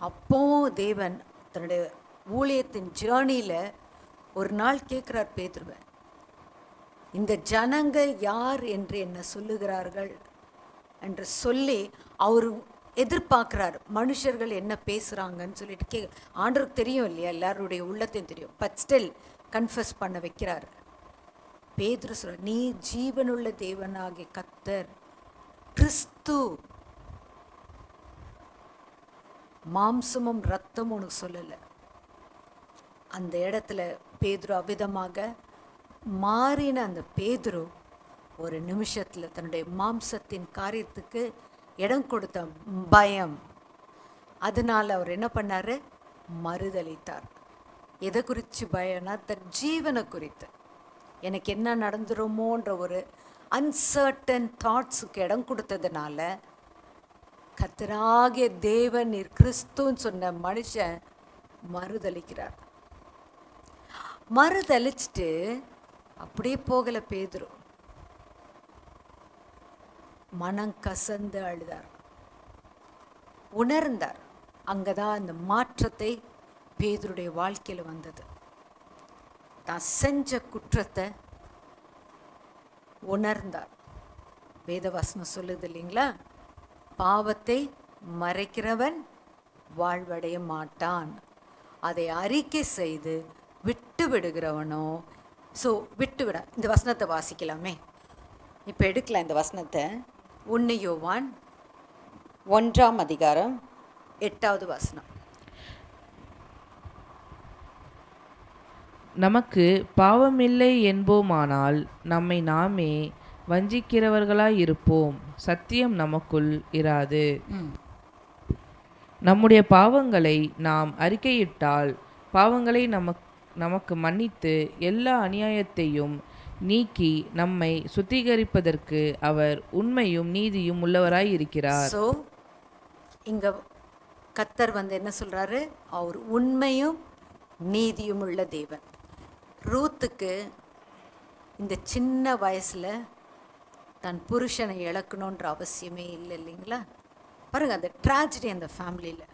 அப்போவும் தேவன் தன்னுடைய ஊழியத்தின் ஜேர்னியில் ஒரு நாள் கேட்குறார் பேதுருவன் இந்த ஜனங்க யார் என்று என்ன சொல்லுகிறார்கள் என்று சொல்லி அவர் எதிர்பார்க்குறார். மனுஷர்கள் என்ன பேசுகிறாங்கன்னு சொல்லிட்டு கே ஆண்டருக்கு தெரியும் இல்லையா? எல்லாருடைய உள்ளத்தையும் தெரியும். பட் ஸ்டில் கன்ஃபஸ் பண்ண வைக்கிறார். பேதுரு சொல்ற நீ ஜீவனுள்ள தேவனாகிய கத்தர் கிறிஸ்து மாம்சமும் ரத்தமும் உனக்கு சொல்லலை. அந்த இடத்துல பேதுரு அவ்விதமாக மாறின அந்த பேதுரு ஒரு நிமிஷத்தில் தன்னுடைய மாம்சத்தின் காரியத்துக்கு இடம் கொடுத்த பயம். அதனால் அவர் என்ன பண்ணாரு? மறுதளித்தார் எதை குறித்து பயம்னா தன் ஜீவனை குறித்து. எனக்கு என்ன நடந்துருமோன்ற ஒரு அன்சர்டன் தாட்ஸுக்கு இடம் கொடுத்ததுனால கத்தராகிய தேவன் நீர் கிறிஸ்துன்னு சொன்ன மனுஷன் மறுதளிக்கிறார் மறுதளிச்சுட்டு அப்படியே போகல பேதுரு. மனம் கசந்து அழுதார். உணர்ந்தார். அங்கதான் அந்த மாற்றத்தை பேதுருடைய வாழ்க்கையில வந்தது. தான் செஞ்ச குற்றத்தை உணர்ந்தார். வேதவாசனம் சொல்லுது இல்லைங்களா? பாவத்தை மறைக்கிறவன் வாழ்வடைய மாட்டான். அதை அறிக்கை செய்து விட்டு விடுகிறவனோ ஸோ விட்டு விட இந்த வசனத்தை வாசிக்கலாமே. இப்போ எடுக்கலாம் இந்த வசனத்தை. ஒன்று யோவான் ஒன்றாம் அதிகாரம் எட்டாவது வசனம். நமக்கு பாவமில்லை என்போமானால் நம்மை நாமே வஞ்சிக்கிறவர்களாய் இருப்போம். சத்தியம் நமக்குள் இராது. நம்முடைய பாவங்களை நாம் அறிக்கையிட்டால் பாவங்களை நமக் நமக்கு மன்னித்து எல்லா அநியாயத்தையும் நீக்கி நம்மை சுத்திகரிப்பதற்கு அவர் உண்மையும் நீதியும் உள்ளவராய் இருக்கிறார். ஸோ இங்க கத்தர் வந்து என்ன சொல்றாரு? அவர் உண்மையும் நீதியும் உள்ள தேவன். ரூத்துக்கு இந்த சின்ன வயசுல தன் புருஷனை இழக்கணுன்ற அவசியமே இல்லை இல்லைங்களா? பாருங்க அந்த ட்ராஜடி அந்த ஃபேமிலியில்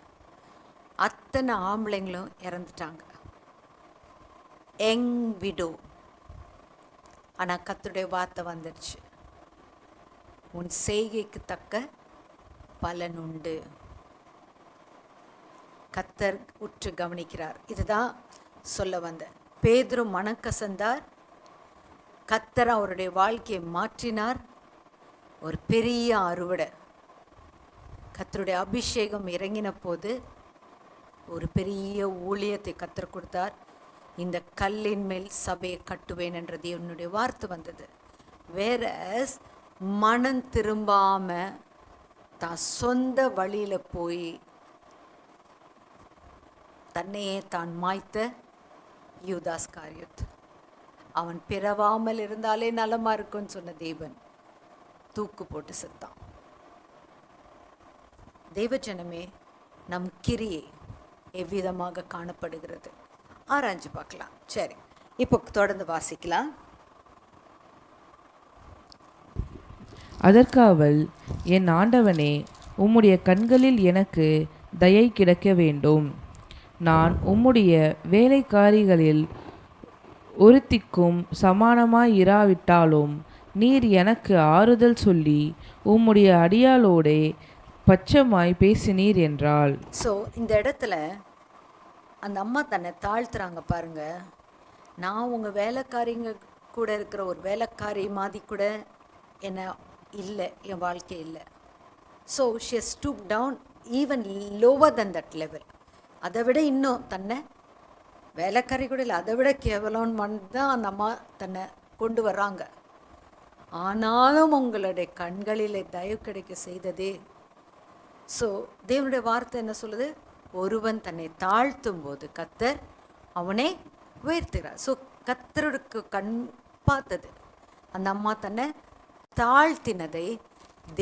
அத்தனை ஆம்பளைங்களும் இறந்துட்டாங்க. எங் விடோ ஆனால் கத்துடைய வார்த்தை வந்துடுச்சு உன் செய்கைக்கு தக்க பலன் உண்டு. கத்தர் உற்று கவனிக்கிறார். இதுதான் சொல்ல வந்த. பேதுரு மனக்கசந்தார். கத்தர் அவருடைய வாழ்க்கையை மாற்றினார். ஒரு பெரிய அறுவடை. கத்தருடைய அபிஷேகம் இறங்கின போது ஒரு பெரிய ஊழியத்தை கத்தர் கொடுத்தார். இந்த கல்லின் மேல் சபையை கட்டுவேன் என்றது என்னுடைய வார்த்தை வந்தது. வேற மனம் திரும்பாம தான் சொந்த வழியில் போய் தன்னையே தான் மாய்த்த யூதாஸ் காரியத் அவன் பிறவாமல் இருந்தாலே நலமாக இருக்கும்னு சொன்ன தேவன். தூக்கு போட்டு செத்தான். தேவஜனமே நம் கிரியை எவ்விதமாக காணப்படுகிறது? ஆராய்ஞ்சு பார்க்கலாம். சரி இப்போ தொடர்ந்து வாசிக்கலாம். அதற்கு அவள் என் ஆண்டவனே உம்முடைய கண்களில் எனக்கு தயை கிடைக்க வேண்டும். நான் உம்முடைய வேலைக்காரிகளில் ஒருத்திக்கும் சமானமாய் இராவிட்டாலும் நீர் எனக்கு ஆறுதல் சொல்லி உம்முடைய அடியாளோடே பச்சமாய் பேசினீர் என்றாள். ஸோ இந்த இடத்துல அந்த அம்மா தன்னை தாழ்த்துறாங்க பாருங்க. நான் உங்கள் வேலைக்காரிங்க கூட இருக்கிற ஒரு வேலைக்காரி மாதிரி கூட என்ன இல்லை என் வாழ்க்கை இல்லை. So she stoop down even lower than that level அதை விட இன்னும் தன்னை வேலைக்காரி கூட இல்லை அதை விட கேவலம்னு வந்து தான் அந்த அம்மா தன்னை கொண்டு வர்றாங்க. ஆனாலும் உங்களுடைய கண்களிலே தயவு கிடைக்க செய்ததே. ஸோ தேவனுடைய வார்த்தை என்ன சொல்லுது? ஒருவன் தன்னை தாழ்த்தும் போது கத்தர் அவனை உயர்த்துகிறார். ஸோ கத்தருக்கு கண் பார்த்தது. அந்த அம்மா தன்னை தாழ்த்தினதை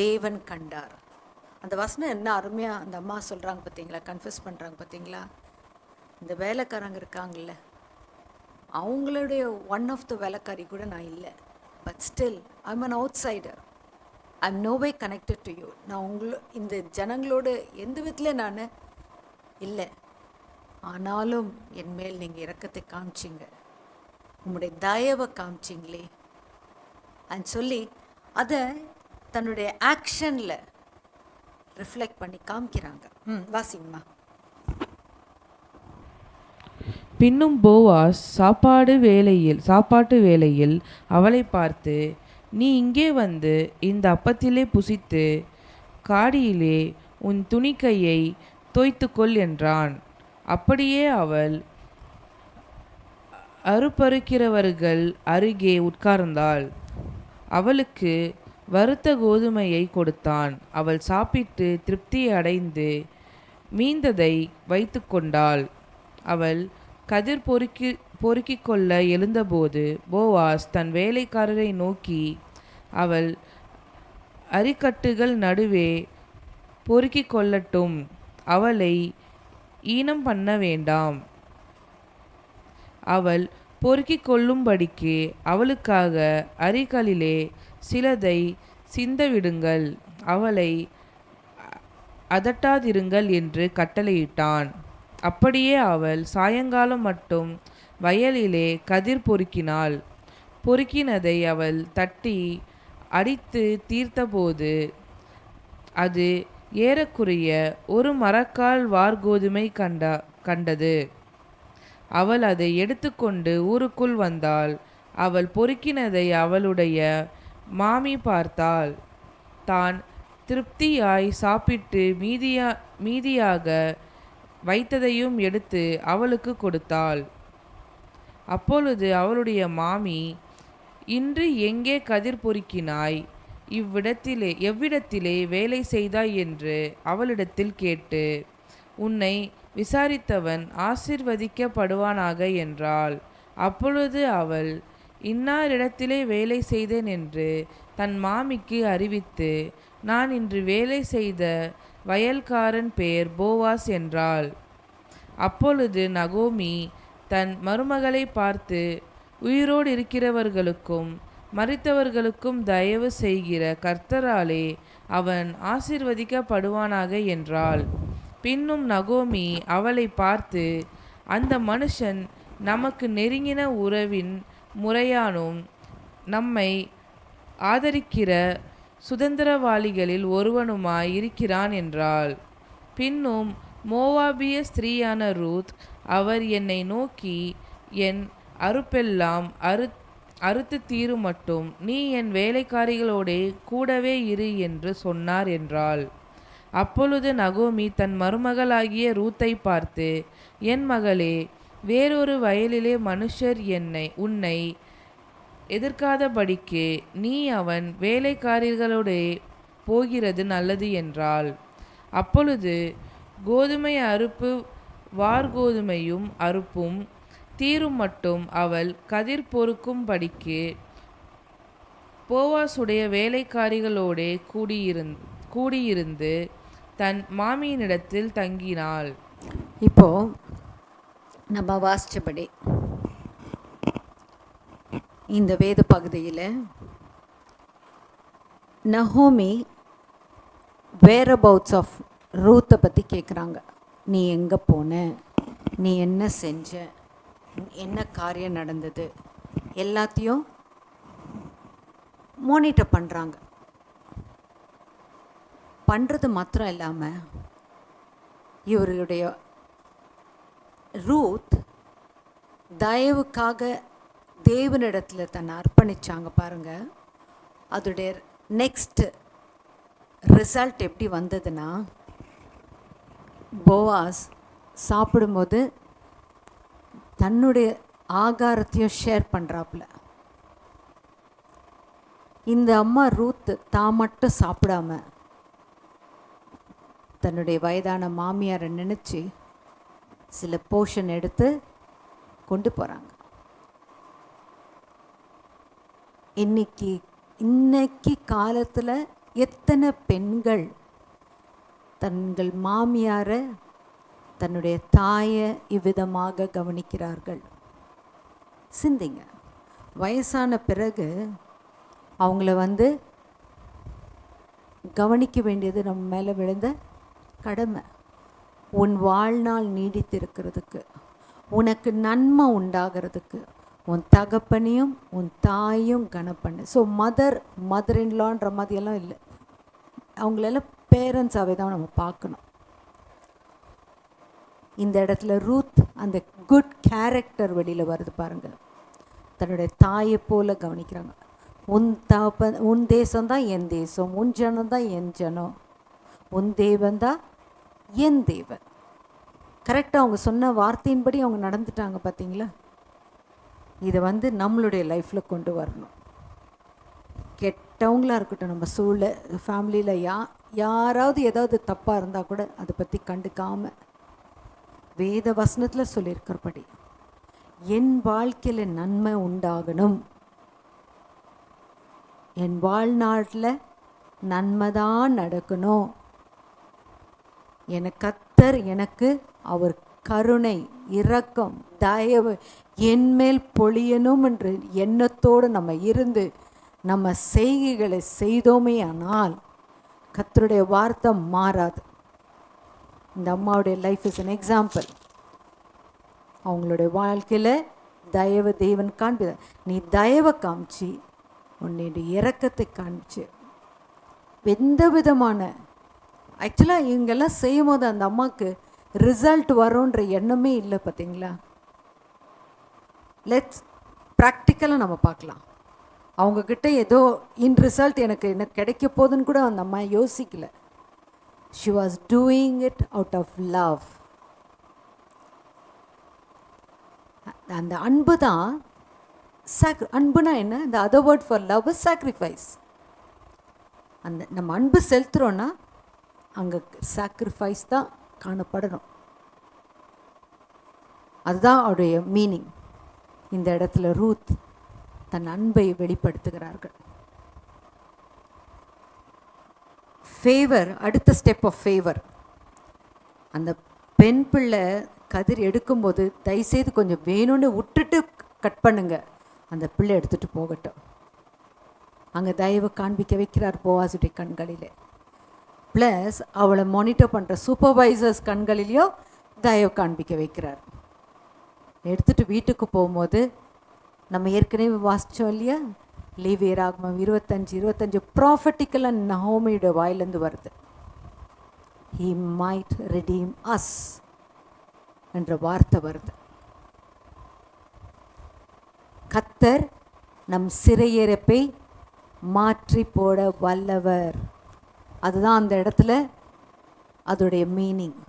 தேவன் கண்டார். அந்த வசனம் என்ன அருமையாக அந்த அம்மா சொல்கிறாங்க பார்த்தீங்களா கன்ஃபியூஸ் பண்ணுறாங்க பார்த்தீங்களா இந்த வேலைக்காரங்க இருக்காங்கல்ல. அவங்களுடைய ஒன் ஆஃப் த வேலைக்காரி கூட நான் இல்லை. But still I'm an outsider I'm no way connected to you நான் உங்களு இந்த ஜனங்களோடு எந்த விதத்தில் நான் இல்லை. ஆனாலும் என் மேல் நீங்கள் இறக்கத்தை காமிச்சிங்க. உங்களுடைய தயவை காமிச்சிங்களே. அண்ட் சொல்லி அதை தன்னுடைய ஆக்ஷனில் ரிஃப்ளெக்ட் பண்ணி காமிக்கிறாங்க. ம் வாசிங்கம்மா. பின்னும் போவாஸ் சாப்பாடு வேளையில் சாப்பாட்டு வேளையில் அவளை பார்த்து நீ இங்கே வந்து இந்த அப்பத்திலே புசித்து காடியிலே உன் துணிக்கையை தோய்த்துக்கொள் என்றான். அப்படியே அவள் அறுப்பறுக்கிறவர்கள் அருகே உட்கார்ந்தாள். அவளுக்கு வறுத்த கோதுமையை கொடுத்தான். அவள் சாப்பிட்டு திருப்தி அடைந்து மீந்ததை வைத்து கொண்டாள் அவள் கதிர் பொறுக்கி பொறுக்கிக் கொள்ள எழுந்தபோது போவாஸ் தன் வேலைக்காரரை நோக்கி அவள் அரிக்கட்டுகள் நடுவே பொறுக்கிக் கொள்ளட்டும் அவளை ஈனம் பண்ண வேண்டாம். அவள் பொறுக்கிக் கொள்ளும்படிக்கு அவளுக்காக அரிகளிலே சிலதை சிந்தவிடுங்கள். அவளை அதட்டாதிருங்கள் என்று கட்டளையிட்டான். அப்படியே அவள் சாயங்காலம் மட்டும் வயலிலே கதிர் பொறுக்கினாள். பொறுக்கினதை அவள் தட்டி அடித்து தீர்த்தபோது அது ஏறக்குறைய ஒரு மரக்கால் வார்கோதுமை கண்டா கண்டது. அவள் அதை எடுத்துக்கொண்டு ஊருக்குள் வந்தாள். அவள் பொறுக்கினதை அவளுடைய மாமி பார்த்தாள். தான் திருப்தியாய் சாப்பிட்டு மீதியா மீதியாக வைத்ததையும் எடுத்து அவளுக்கு கொடுத்தாள். அப்பொழுது அவளுடைய மாமி இன்று எங்கே கதிர் பொறுக்கினாய்? இவ்விடத்திலே எவ்விடத்திலே வேலை செய்தாய் என்று அவளிடத்தில் கேட்டு உன்னை விசாரித்தவன் ஆசிர்வதிக்கப்படுவானாக என்றாள். அப்பொழுது அவள் இன்னாரிடத்திலே வேலை செய்தேன் என்று தன் மாமிக்கு அறிவித்து நான் இன்று வேலை செய்த வயல்காரன் பெயர் போவாஸ் என்றாள். அப்பொழுது நகோமி தன் மருமகளை பார்த்து உயிரோடு இருக்கிறவர்களுக்கும் மறித்தவர்களுக்கும் தயவு செய்கிற கர்த்தராலே அவன் ஆசிர்வதிக்கப்படுவானாக என்றாள். பின்னும் நகோமி அவளை பார்த்து அந்த மனுஷன் நமக்கு நெருங்கின உறவின் முறையானும் நம்மை ஆதரிக்கிற சுதந்திரவாளிகளில் ஒருவனுமாய் இருக்கிறான் என்றாள். பின்னும் மோவாபிய ஸ்திரீயான ரூத் அவர் என்னை நோக்கி என் அறுப்பெல்லாம் அறு அறுத்து தீரும் மட்டும். நீ என் வேலைக்காரிகளோடே கூடவே இரு என்று சொன்னார் என்றாள். அப்பொழுது நகோமி தன் மருமகளாகிய ரூத்தை பார்த்து என் மகளே வேறொரு வயலிலே மனுஷர் என்னை உன்னை எதிர்க்காதபடிக்கு நீ அவன் வேலைக்காரிகளோடே போகிறது நல்லது என்றாள். அப்பொழுது கோதுமை அறுப்பு வார்கோதுமையும் அறுப்பும் தீரும் மட்டும் அவள் கதிர் பொறுக்கும்படிக்கு போவாசுடைய வேலைக்காரிகளோடே கூடியிருந் கூடியிருந்து தன் மாமியினிடத்தில் தங்கினாள். இப்போ நம்ம வாசித்தபடி இந்த வேத பகுதியில் நஹோமி வேர் அபவுட்ஸ் ஆஃப் ரூத்தை பற்றி கேட்குறாங்க நீ எங்கே போன? நீ என்ன செஞ்ச? என்ன காரியம் நடந்தது? எல்லாத்தையும் மோனிட்டர் பண்ணுறாங்க பண்ணுறது மாத்திரம் இல்லாமல் இவருடைய ரூத் தயவுக்காக தேவனிடத்தில் தன்னை அர்ப்பணிச்சாங்க பாருங்கள் அதோடைய நெக்ஸ்ட்டு ரிசல்ட் எப்படி வந்ததுன்னா போவாஸ் சாப்பிடும்போது தன்னுடைய ஆகாரத்தையும் ஷேர் பண்ணுறாப்புல இந்த அம்மா ரூத் தான் மட்டும் சாப்பிடாம தன்னுடைய வயதான மாமியாரை நினச்சி சில போர்ஷன் எடுத்து கொண்டு போகிறாங்க இன்னைக்கு இன்னைக்கு காலத்தில் எத்தனை பெண்கள் தங்கள் மாமியாரை தன்னுடைய தாயை இவ்விதமாக கவனிக்கிறார்கள்? சிந்திங்க. வயசான பிறகு அவங்கள வந்து கவனிக்க வேண்டியது நம்ம மேலே விழுந்த கடமை. உன் வாழ்நாள் நீடித்திருக்கிறதுக்கு உனக்கு நன்மை உண்டாகிறதுக்கு உன் தகப்பனையும் உன் தாயும் கனப்பண்ணு. ஸோ மதர் மதர் இன்லான்ற மாதிரியெல்லாம் இல்லை. அவங்களெல்லாம் பேரண்ட்ஸாகவே தான் நம்ம பார்க்கணும். இந்த இடத்துல ரூத் அந்த குட் கேரக்டர் வெளியில் வருது பாருங்கள் தன்னுடைய தாயை போல் கவனிக்கிறாங்க. உன் தகப்ப உன் தேசம் தான் என் தேசம் உன் ஜனம் தான் என் ஜனம் உன் தேவன் தான் என் தேவன். கரெக்டாக அவங்க சொன்ன வார்த்தையின்படி அவங்க நடந்துட்டாங்க பார்த்தீங்களா இதை வந்து நம்மளுடைய லைஃப்பில் கொண்டு வரணும். கெட்டவங்களா இருக்கட்டும் நம்ம சூழ ஃபேமிலியில் யா யாராவது ஏதாவது தப்பாக இருந்தால் கூட அதை பற்றி கண்டுக்காமல் வேத வசனத்தில் சொல்லியிருக்கிறபடி என் வாழ்க்கையில் நன்மை உண்டாகணும். என் வாழ்நாட்டில் நன்மை தான் நடக்கணும். என கத்தர் எனக்கு அவர் கருணை இரக்கம் தயவு என்மேல் பொழியணும் என்று எண்ணத்தோடு நம்ம இருந்து நம்ம செய்கைகளை செய்தோமே ஆனால் கத்தருடைய வார்த்தை மாறாது. இந்த அம்மாவுடைய லைஃப் இஸ் அன் எக்ஸாம்பிள் அவங்களுடைய வாழ்க்கையில் தயவு தேவன் காண்பித. நீ தயவை காமிச்சு உன்னுடைய இறக்கத்தை காமிச்சு. எந்த விதமான ஆக்சுவலாக இவங்கெல்லாம் செய்யும் போது அந்த அம்மாவுக்கு ரிசல்ட் வரும்ன்ற எண்ணமே இல்லை பார்த்தீங்களா? லெட்ஸ் ப்ராக்டிக்கலாக நம்ம பார்க்கலாம். அவங்கக்கிட்ட ஏதோ இன் ரிசல்ட் எனக்கு என்ன கிடைக்க போகுதுன்னு கூட அந்த அம்மா யோசிக்கல. She was doing it out of love அந்த அன்பு தான் சாக்ரி அன்புனா என்ன? இந்த other word for love sacrifice அந்த நம்ம அன்பு செலுத்துகிறோன்னா அங்கே சாக்ரிஃபைஸ் தான் காணப்படணும். அதுதான் அவருடைய மீனிங் இந்த இடத்துல ரூத் தன் அன்பை வெளிப்படுத்துகிறார்கள். ஃபேவர் அடுத்த ஸ்டெப் ஆஃப் ஃபேவர் அந்த பெண் பிள்ளை கதிர் எடுக்கும்போது தயவுசெய்து கொஞ்சம் வேணும்னு விட்டுட்டு கட் பண்ணுங்க. அந்த பிள்ளை எடுத்துகிட்டு போகட்டும். அங்கே தயவு காண்பிக்க வைக்கிறார் போவாசுடைய கண்களிலே. ப்ளஸ் அவளை மானிட்டர் பண்ணுற சூப்பர்வைசர்ஸ் கண்களிலேயோ தயவு காண்பிக்க வைக்கிறார். எடுத்துகிட்டு வீட்டுக்கு போகும்போது நம்ம ஏற்கனவே வாசித்தோம் இல்லையா? லேவியராகமம் இருபத்தஞ்சு இருபத்தஞ்சு ப்ராஃபட்டிக்கலாக நஹோமியோட வாயிலேருந்து வருது. ஹீ மைட் ரெடீம் அஸ் என்ற வார்த்தை வருது. கத்தர் நம் சிறையிறப்பை மாற்றி போட வல்லவர். அதுதான் அந்த இடத்துல அதோடைய மீனிங்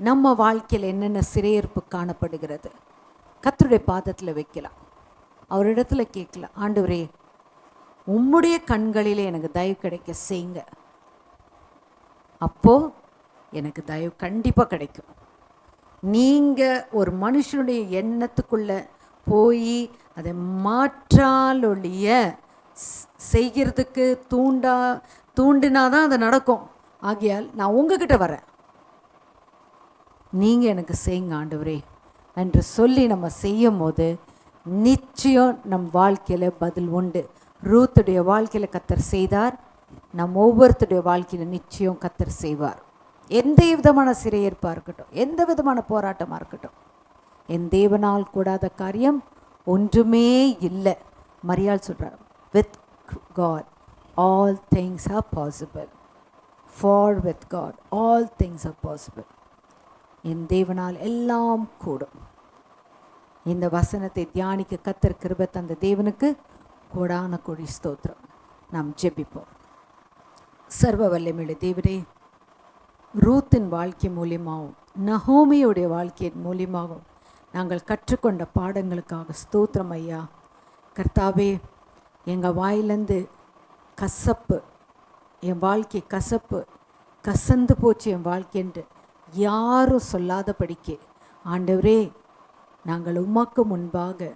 நம்ம வாழ்க்கையில் என்னென்ன சிறையிருப்பு காணப்படுகிறது? கத்தருடைய பாதத்தில் வைக்கலாம். அவரிடத்துல கேட்கலாம் ஆண்டவரே உம்முடைய கண்களிலே எனக்கு தயவு கிடைக்க செய்யுங்க. அப்போ எனக்கு தயவு கண்டிப்பாக கிடைக்கும். நீங்கள் ஒரு மனுஷனுடைய எண்ணத்துக்குள்ள போய் அதை மாற்றாலொழிய செய்கிறதுக்கு தூண்டா தூண்டினாதான் அது நடக்கும். ஆகையால் நான் உங்ககிட்ட வரேன். நீங்கள் எனக்கு செய்யுங்க ஆண்டவரே என்று சொல்லி நம்ம செய்யும் போது நிச்சயம் நம் வாழ்க்கையில் பதில் உண்டு. ரூத்துடைய வாழ்க்கையில் கத்தர் செய்தார். நம் ஒவ்வொருத்தருடைய வாழ்க்கையில் நிச்சயம் கத்தர் செய்வார். எந்த விதமான சிறையிருப்பாக இருக்கட்டும் எந்த விதமான போராட்டமாக இருக்கட்டும் என் தேவனால் கூடாத காரியம் ஒன்றுமே இல்லை. மரியாள் சொல்கிறார் with God all things are possible for with God, all things are possible என் தேவனால் எல்லாம் கூடும். இந்த வசனத்தை தியானிக்க கத்தர் கிருப தந்த தேவனுக்கு கோடான கொடி ஸ்தோத்திரம். நாம் ஜெபிப்போம். சர்வ வல்லமிழ தேவரே ரூத்தின் வாழ்க்கை மூலியமாகவும் நகோமியுடைய வாழ்க்கையின் மூலியமாகவும் நாங்கள் கற்றுக்கொண்ட பாடங்களுக்காக ஸ்தோத்திரம் ஐயா. கர்த்தாவே எங்கள் வாயிலேருந்து கசப்பு. என் வாழ்க்கை கசப்பு. கசந்து போச்சு என் வாழ்க்கை என்று யாரும் சொல்லாதபடிக்கு. ஆண்டவரே நாங்கள் உமாக்கு முன்பாக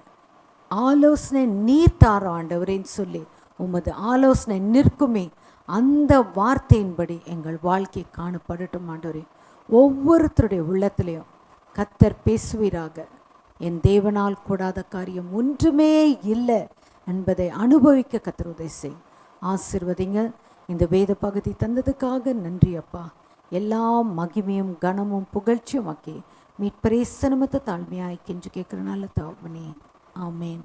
ஆலோசனை நீர் தாரோ ஆண்டவரேன்னு சொல்லி உமது ஆலோசனை நிற்குமே. அந்த வார்த்தையின்படி எங்கள் வாழ்க்கை காணப்படட்டும் ஆண்டவரே. ஒவ்வொருத்தருடைய உள்ளத்திலையும் கத்தர் பேசுவீராக. என் தேவனால் கூடாத காரியம் ஒன்றுமே இல்லை என்பதை அனுபவிக்க கத்தர் உதவி செய்யும் ஆசிர்வதிங்க. இந்த வேத பகுதி தந்ததுக்காக நன்றி அப்பா. எல்லா மகிமையும் கனமும் புகழ்ச்சியும் ஆக்கி மீட்பரேசனமத்த தாழ்மையாய் கென்று கேட்குற நல்ல தாழ்மனே ஆமேன்.